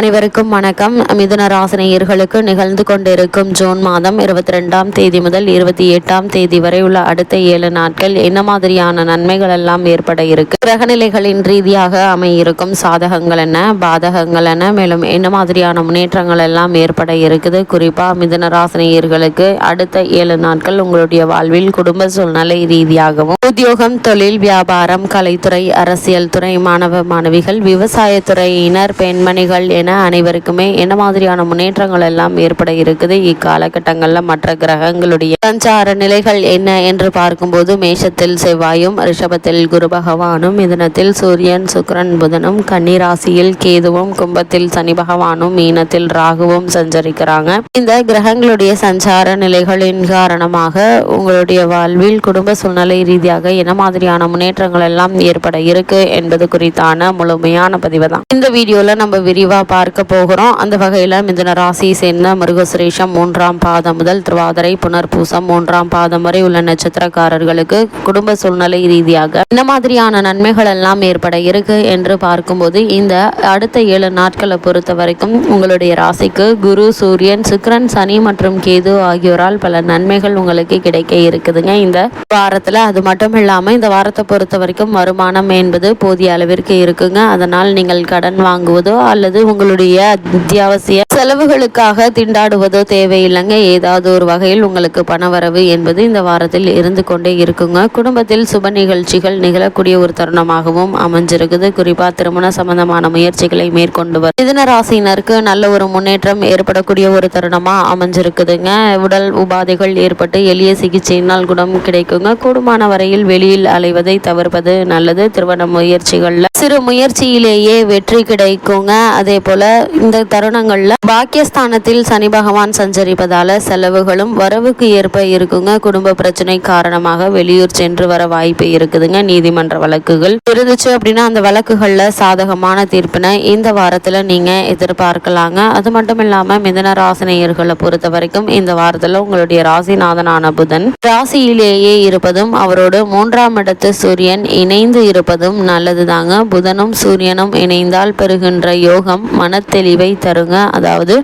அனைவருக்கும் வணக்கம். மிதுன ராசினியர்களுக்கு நிகழ்ந்து கொண்டிருக்கும் ஜூன் மாதம் இருபத்தி ரெண்டாம் தேதி முதல் இருபத்தி எட்டாம் தேதி வரை உள்ள அடுத்த ஏழு நாட்கள் என்ன மாதிரியான நன்மைகள் எல்லாம் ஏற்பட இருக்கு? கிரகநிலைகளின் ரீதியாக அமையிருக்கும் சாதகங்கள் என்ன? பாதகங்கள் என்ன? மேலும் என்ன மாதிரியான முன்னேற்றங்கள் எல்லாம் ஏற்பட இருக்குது? குறிப்பா மிதுன ராசினியர்களுக்கு அடுத்த ஏழு நாட்கள் உங்களுடைய வாழ்வில் குடும்ப சூழ்நிலை ரீதியாகவும் உத்தியோகம் தொழில் வியாபாரம் கலைத்துறை அரசியல் துறை மாணவ மாணவிகள் விவசாயத்துறையினர் பெண்மணிகள் என அனைவருக்குமே என்ன மாதிரியான முன்னேற்றங்கள் எல்லாம் ஏற்பட இருக்குது? இக்காலகட்டங்களில் மற்ற கிரகங்களுடைய சஞ்சார நிலைகள் என்ன என்று பார்க்கும்போது மேஷத்தில் செவ்வாயும் ரிஷபத்தில் குரு பகவானும் மிதனத்தில் சூரியன் சுக்கிரன் புதனும் கன்னிராசியில் கேதுவும் கும்பத்தில் சனி பகவானும் மீனத்தில் ராகுவும் சஞ்சரிக்கிறாங்க. இந்த கிரகங்களுடைய சஞ்சார நிலைகளின் காரணமாக உங்களுடைய வாழ்வில் குடும்ப சூழ்நிலை ரீதியாக என்ன மாதிரியான முன்னேற்றங்கள் எல்லாம் ஏற்பட இருக்கு என்பது குறித்தான முழுமையான பதிவு தான் இந்த வீடியோல நம்ம விரிவா பார்க்க போகிறோம். அந்த வகையில் மிதுன ராசியை சேர்ந்த மிருகசுரேஷம் மூன்றாம் பாதம் முதல் திருவாதிரை புனர்பூசம் மூன்றாம் பாதம் வரை உள்ள நட்சத்திரக்காரர்களுக்கு குடும்ப சூழ்நிலை ரீதியாக என்ன மாதிரியான நன்மைகள் எல்லாம் ஏற்பட இருக்கு என்று பார்க்கும்போது இந்த அடுத்த ஏழு நாட்களை பொறுத்த வரைக்கும் உங்களுடைய ராசிக்கு குரு சூரியன் சுக்ரன் சனி மற்றும் கேது ஆகியோரால் பல நன்மைகள் உங்களுக்கு கிடைக்க இருக்குதுங்க. இந்த வாரத்தில் அது மட்டும் இல்லாமல் இந்த வாரத்தை பொறுத்த வரைக்கும் வருமானம் என்பது போதிய அளவிற்கு இருக்குங்க. அதனால் நீங்கள் கடன் வாங்குவதோ அல்லது உங்கள் உங்களுடைய அத்தியாவசிய செலவுகளுக்காக திண்டாடுவதோ தேவையில்லைங்க. ஏதாவது ஒரு வகையில் உங்களுக்கு பணவரவு என்பது இந்த வாரத்தில் இருந்து கொண்டே இருக்குங்க. குடும்பத்தில் சுப நிகழ்ச்சிகள் நிகழக்கூடிய ஒரு தருணமாகவும் அமைஞ்சிருக்குது. குறிப்பா திருமண சம்பந்தமான முயற்சிகளை மேற்கொண்டு வரும் மிதன ராசினருக்கு நல்ல ஒரு முன்னேற்றம் ஏற்படக்கூடிய ஒரு தருணமா அமைஞ்சிருக்குதுங்க. உடல் உபாதைகள் ஏற்பட்டு எளிய சிகிச்சையினால் குணம் கிடைக்குங்க. கூடுமான வரையில் வெளியில் அலைவதை தவிர்ப்பது நல்லது. திருமண முயற்சிகள்ல சிறு முயற்சியிலேயே வெற்றி கிடைக்குங்க. அதே போல இந்த தருணங்கள்ல பாக்கியஸ்தானத்தில் சனி பகவான் சஞ்சரிப்பதால செலவுகளும் வரவுக்கு ஏற்ப இருக்குங்க. குடும்ப பிரச்சனை காரணமாக வெளியூர் சென்று வர வாய்ப்பு இருக்குதுங்க. நீதிமன்ற வழக்குகள் இருந்துச்சு அப்படின்னா அந்த வழக்குகள்ல சாதகமான தீர்ப்பினை இந்த வாரத்துல நீங்க எதிர்பார்க்கலாங்க. அது மட்டும் இல்லாம மிதன ராசினியர்களை பொறுத்த வரைக்கும் இந்த வாரத்துல உங்களுடைய ராசிநாதனான புதன் ராசியிலேயே இருப்பதும் அவரோடு மூன்றாம் இடத்து சூரியன் இணைந்து இருப்பதும் நல்லதுதாங்க. புதனும் சூரியனும் இணைந்தால் பெறுகின்ற யோகம் மனத்தெளிவை தருங்க. அதாவது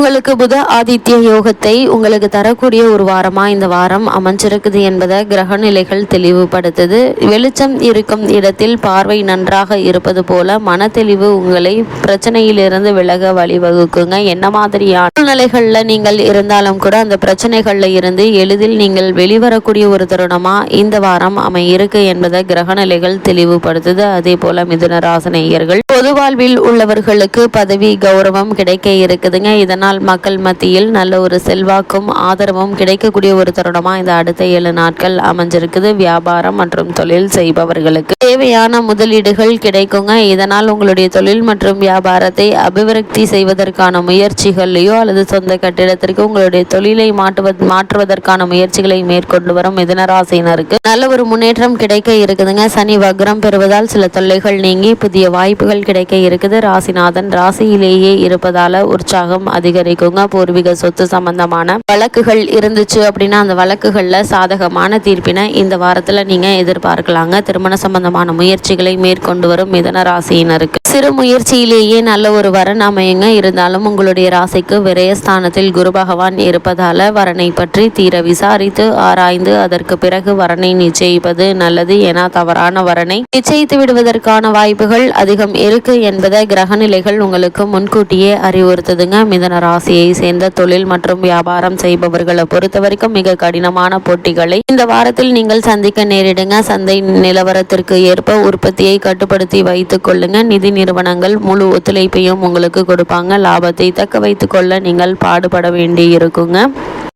உங்களுக்கு புத ஆதித்ய யோகத்தை உங்களுக்கு தரக்கூடிய ஒரு வாரமா இந்த வாரம் அமைஞ்சிருக்குது என்பதை கிரக நிலைகள் தெளிவுபடுத்துது. வெளிச்சம் இருக்கும் இடத்தில் பார்வை நன்றாக இருப்பது போல மனத்தெளிவு உங்களை பிரச்சனையிலிருந்து விலக வழிவகுக்குங்க. என்ன மாதிரியான சூழ்நிலைகள்ல நீங்கள் இருந்தாலும் கூட அந்த பிரச்சனைகள்ல இருந்து எளிதில் நீங்கள் வெளிவரக்கூடிய ஒரு தருணமா இந்த வாரம் அமையிருக்கு என்பதை கிரக நிலைகள் தெளிவுபடுத்துது. அதே போல மிதுன ராசனேயர்கள் பொது வாழ்வில் உள்ளவர்களுக்கு பதவி கௌரவம் கிடைக்க இருக்குதுங்க. இதனால் மக்கள் மத்தியில் நல்ல ஒரு செல்வாக்கும் ஆதரவும் கிடைக்கக்கூடிய ஒரு தருணமா இந்த அடுத்த ஏழு நாட்கள் அமைஞ்சிருக்குது. வியாபாரம் மற்றும் தொழில் செய்பவர்களுக்கு தேவையான முதலீடுகள் கிடைக்குங்க. இதனால் உங்களுடைய தொழில் மற்றும் வியாபாரத்தை அபிவிருத்தி செய்வதற்கான முயற்சிகள்லையோ அல்லது சொந்த கட்டிடத்திற்கு உங்களுடைய தொழிலை மாற்றுவது மாற்றுவதற்கான முயற்சிகளை மேற்கொண்டு வரும் மிதனராசினருக்கு நல்ல ஒரு முன்னேற்றம் கிடைக்க இருக்குதுங்க. சனி வக்ரம் பெறுவதால் சில தொல்லைகள் நீங்கி புதிய வாய்ப்புகள் கிடைக்க இருக்குது. ராசிநாதன் ராசியிலேயே இருப்பதால உற்சாகம் அதிகம் அதிகரிக்குங்க பூர்வீக சொத்து சம்பந்தமான வழக்குகள் இருந்துச்சு அப்படின்னா அந்த வழக்குகளில் சாதகமான தீர்ப்பினை இந்த வாரத்தில் நீங்கள் எதிர்பார்க்கலாங்க. திருமண சம்பந்தமான முயற்சிகளை மேற்கொண்டு வரும் மிதன ராசியினருக்கு. சிறு முயற்சியிலேயே நல்ல ஒரு வரன் அமையுங்க. இருந்தாலும் உங்களுடைய ராசிக்கு விரயஸ்தானத்தில் குரு பகவான் இருப்பதால வரனை பற்றி தீர விசாரித்து ஆராய்ந்து அதற்கு பிறகு வரனை நிச்சயிப்பது நல்லது என தவறான வரனை நிச்சயித்து விடுவதற்கான வாய்ப்புகள் அதிகம் இருக்கு என்பதை கிரகநிலைகள் உங்களுக்கு முன்கூட்டியே அறிவுறுத்துதுங்க. மிதன ராசியை சேர்ந்த தொழில் மற்றும் வியாபாரம் செய்பவர்களை பொறுத்த வரைக்கும் மிக கடினமான போட்டிகளை இந்த வாரத்தில் நீங்கள் சந்திக்க நேரிடுங்க. சந்தை நிலவரத்திற்கு ஏற்ப உற்பத்தியை கட்டுப்படுத்தி வைத்துக் கொள்ளுங்க. நிதி நிறுவனங்கள் முழு ஒத்துழைப்பையும் உங்களுக்கு கொடுப்பாங்க. லாபத்தை தக்க வைத்துக் கொள்ள நீங்கள் பாடுபட வேண்டி இருக்குங்க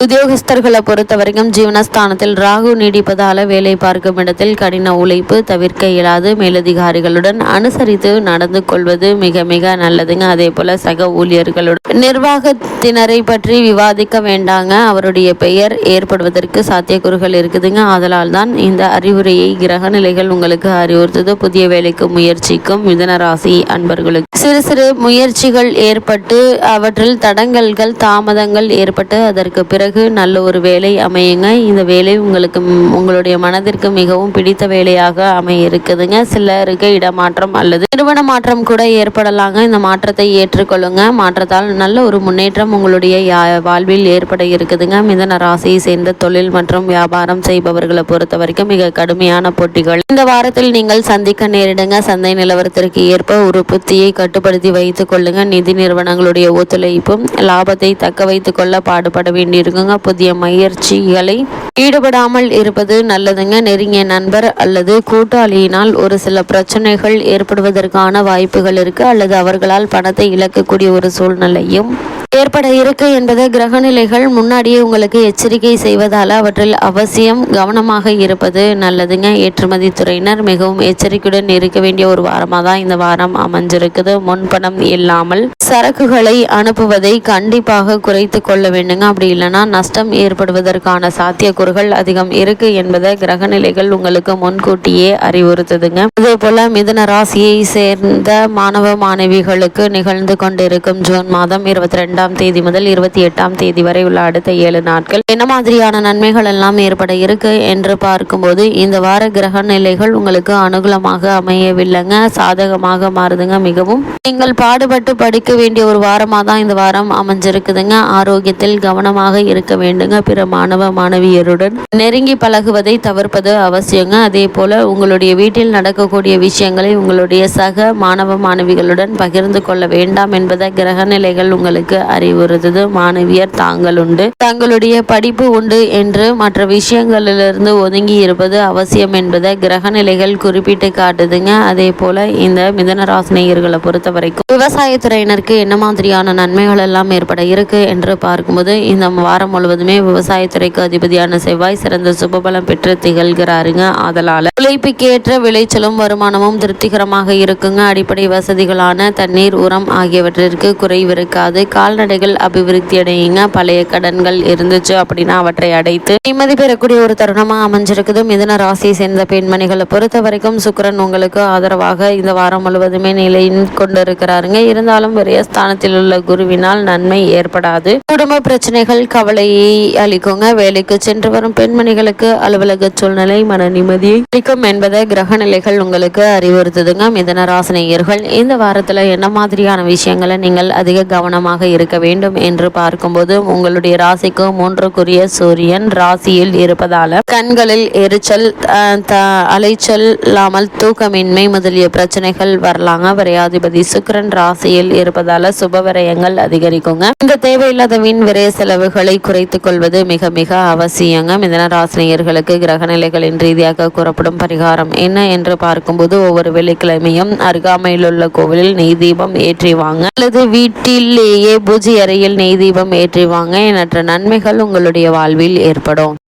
உத்தியோகஸ்தர்களை பொறுத்த வரைக்கும் ஜீவனஸ்தானத்தில் ராகு நீடிப்பதால வேலை பார்க்கும் இடத்தில் கடின உழைப்பு தவிர்க்க இயலாது. மேலதிகாரிகளுடன் அனுசரித்து நடந்து கொள்வது மிக மிக நல்லதுங்க. அதே போல சக ஊழியர்களுடன் நிர்வாகத்தினரை பற்றி விவாதிக்க வேண்டாங்க. அவருடைய பெயர் ஏற்படுவதற்கு சாத்தியக்கூறுகள் இருக்குதுங்க. அதனால் தான் இந்த அறிவுரையை கிரக நிலைகள் உங்களுக்கு அறிவுறுத்தது. புதிய வேலைக்கு முயற்சிக்கும் மிதன ராசி அன்பர்களுக்கு. சிறு சிறு முயற்சிகள் ஏற்பட்டு அவற்றில் தடங்கல்கள் தாமதங்கள் ஏற்பட்டு அதற்கு பிறகு பிறகு நல்ல ஒரு வேலை அமையுங்க. இந்த வேலை உங்களுக்கு உங்களுடைய மனதிற்கு மிகவும் பிடித்த வேலையாக அமைய இருக்குதுங்க சிலருக்கு இடமாற்றம் அல்லது நிறுவன மாற்றம் கூட ஏற்படலாங்க. இந்த மாற்றத்தை ஏற்றுக்கொள்ளுங்க. மாற்றத்தால் நல்ல ஒரு முன்னேற்றம் உங்களுடைய யா- வாழ்வில் ஏற்பட இருக்குதுங்க. மிதன ராசியை சேர்ந்த தொழில் மற்றும் வியாபாரம் செய்பவர்களை பொறுத்த வரைக்கும் மிக கடுமையான போட்டிகள். இந்த வாரத்தில் நீங்கள் சந்திக்க நேரிடுங்க. சந்தை நிலவரத்திற்கு ஏற்ப ஒரு புத்தியை கட்டுப்படுத்தி வைத்துக் கொள்ளுங்க. நிதி நிறுவனங்களுடைய ஒத்துழைப்பும் லாபத்தை தக்க வைத்துக் கொள்ள பாடுபட வேண்டியிருக்குங்க புதிய முயற்சிகளை ஈடுபடாமல் இருப்பது நல்லதுங்க. நெருங்கிய நண்பர் அல்லது கூட்டாளியினால் ஒரு சில பிரச்சனைகள் ஏற்படுவதற்கான வாய்ப்புகள் இருக்கு. அல்லது அவர்களால் பணத்தை இழக்கக்கூடிய ஒரு சூழ்நிலையும் ஏற்பட இருக்கு என்பது கிரகநிலைகள் முன்னாடியே உங்களுக்கு எச்சரிக்கை செய்வதால் அவற்றில் அவசியம் கவனமாக இருப்பது நல்லதுங்க. ஏற்றுமதி துறையினர் மிகவும் எச்சரிக்கையுடன் இருக்க வேண்டிய ஒரு வாரமாக தான் இந்த வாரம் அமைஞ்சிருக்குது. முன்பணம் இல்லாமல் சரக்குகளை அனுப்புவதை கண்டிப்பாக குறைத்து கொள்ள வேண்டுங்க. அப்படி இல்லைன்னா நஷ்டம் ஏற்படுவதற்கான சாத்தியக்கூறுகள் அதிகம் இருக்கு என்பதை கிரகநிலைகள் உங்களுக்கு முன்கூட்டியே அறிவுறுத்துதுங்க. இதே போல மிதன ராசியை சேர்ந்த மாணவ மாணவிகளுக்கு நிகழ்ந்து கொண்டிருக்கும் ஜூன் மாதம் இருபத்தி ரெண்டு ரெண்டாம் தேதி முதல் இருபத்தி எட்டாம் தேதி வரை உள்ள அடுத்த ஏழு நாட்கள். என்ன மாதிரியான நன்மைகள் எல்லாம் ஏற்பட இருக்கு என்று பார்க்கும்போது இந்த வார கிரக நிலைகள் உங்களுக்கு அனுகூலமாக அமையவில்லைங்க. சாதகமாக மாறுதுங்க மிகவும். நீங்கள் பாடுபட்டு படிக்க வேண்டிய ஒரு வாரமாக தான் இந்த வாரம் அமைஞ்சிருக்குதுங்க. ஆரோக்கியத்தில் கவனமாக இருக்க வேண்டுங்க பிற மாணவ மாணவியருடன். நெருங்கி பழகுவதை தவிர்ப்பது அவசியங்க. அதே போல உங்களுடைய வீட்டில் நடக்கக்கூடிய விஷயங்களை உங்களுடைய சக மாணவ மாணவிகளுடன் பகிர்ந்து கொள்ள வேண்டாம் என்பதை கிரக நிலைகள் உங்களுக்கு அறிவுறுத்தது. மாணவியர் தாங்கள் உண்டு தங்களுடைய படிப்பு உண்டு என்று மற்ற விஷயங்களிலிருந்து ஒதுங்கி இருப்பது அவசியம் என்பதை கிரக நிலைகள் குறிப்பிட்டு காட்டுதுங்க. அதே போல இந்த மிதனராசினியர்களை பொறுத்த வரைக்கும் விவசாயத்துறையினருக்கு என்ன மாதிரியான நன்மைகள் எல்லாம் ஏற்பட இருக்கு என்று பார்க்கும்போது இந்த வாரம் முழுவதுமே விவசாயத்துறைக்கு அதிபதியான செவ்வாய் சிறந்த சுபபலம் பெற்று திகழ்கிறாருங்க. ஆதலால உழைப்புக்கேற்ற விளைச்சலும் வருமானமும் திருப்திகரமாக இருக்குங்க. அடிப்படை வசதிகளான தண்ணீர் உரம் ஆகியவற்றிற்கு குறைவிருக்காது கால் கால்நடைகள் அபிவிருத்தி அடையுங்க. பழைய கடன்கள் இருந்துச்சு அப்படின்னா அவற்றை அடைத்து நிம்மதி பெறக்கூடிய ஒரு தருணமா அமைஞ்சிருக்குது. மிதன ராசியை சேர்ந்த பெண்மணிகளை பொறுத்த வரைக்கும் சுக்கிரன் உங்களுக்கு ஆதரவாக இந்த வாரம் முழுவதுமே நிலை கொண்டிருக்கிறாருங்க. இருந்தாலும் விரயஸ்தானத்தில் உள்ள குருவினால் நன்மை ஏற்படாது. குடும்ப பிரச்சனைகள் கவலையை அளிக்குங்க. வேலைக்கு சென்று வரும் பெண்மணிகளுக்கு அலுவலக சூழ்நிலை மன நிம்மதியை அளிக்கும் என்பதை கிரக நிலைகள் உங்களுக்கு அறிவுறுத்துதுங்க. மிதன ராசினியர்கள் இந்த வாரத்துல என்ன மாதிரியான விஷயங்களை நீங்கள் அதிக கவனமாக இருக்க இருக்க வேண்டும் என்று பார்க்கும்போது உங்களுடைய ராசிக்கு மூன்றுக்குரிய சூரியன் ராசியில் இருப்பதால கண்களில் எரிச்சல் அலைச்சல் இல்லாமல் தூக்கமின்மை முதலிய பிரச்சனைகள் வரலாங்க. விரையாதிபதி சுக்கரன் ராசியில் இருப்பதால சுப விரயங்கள் அதிகரிக்குங்க. இந்த தேவையில்லாத வீண் விரைய செலவுகளை குறைத்துக் கொள்வது மிக மிக அவசியங்க. மிதன ராசினியர்களுக்கு கிரகநிலைகளின் ரீதியாக கூறப்படும் பரிகாரம் என்ன என்று பார்க்கும்போது ஒவ்வொரு வெள்ளிக்கிழமையும் அருகாமையில் உள்ள கோவிலில் நெய் தீபம் ஏற்றி வாங்க. அல்லது வீட்டிலேயே பூஜை அறையில் நெய் தீபம் ஏற்றி வாங்க. எண்ணற்ற நன்மைகள் உங்களுடைய வாழ்வில் ஏற்படும்.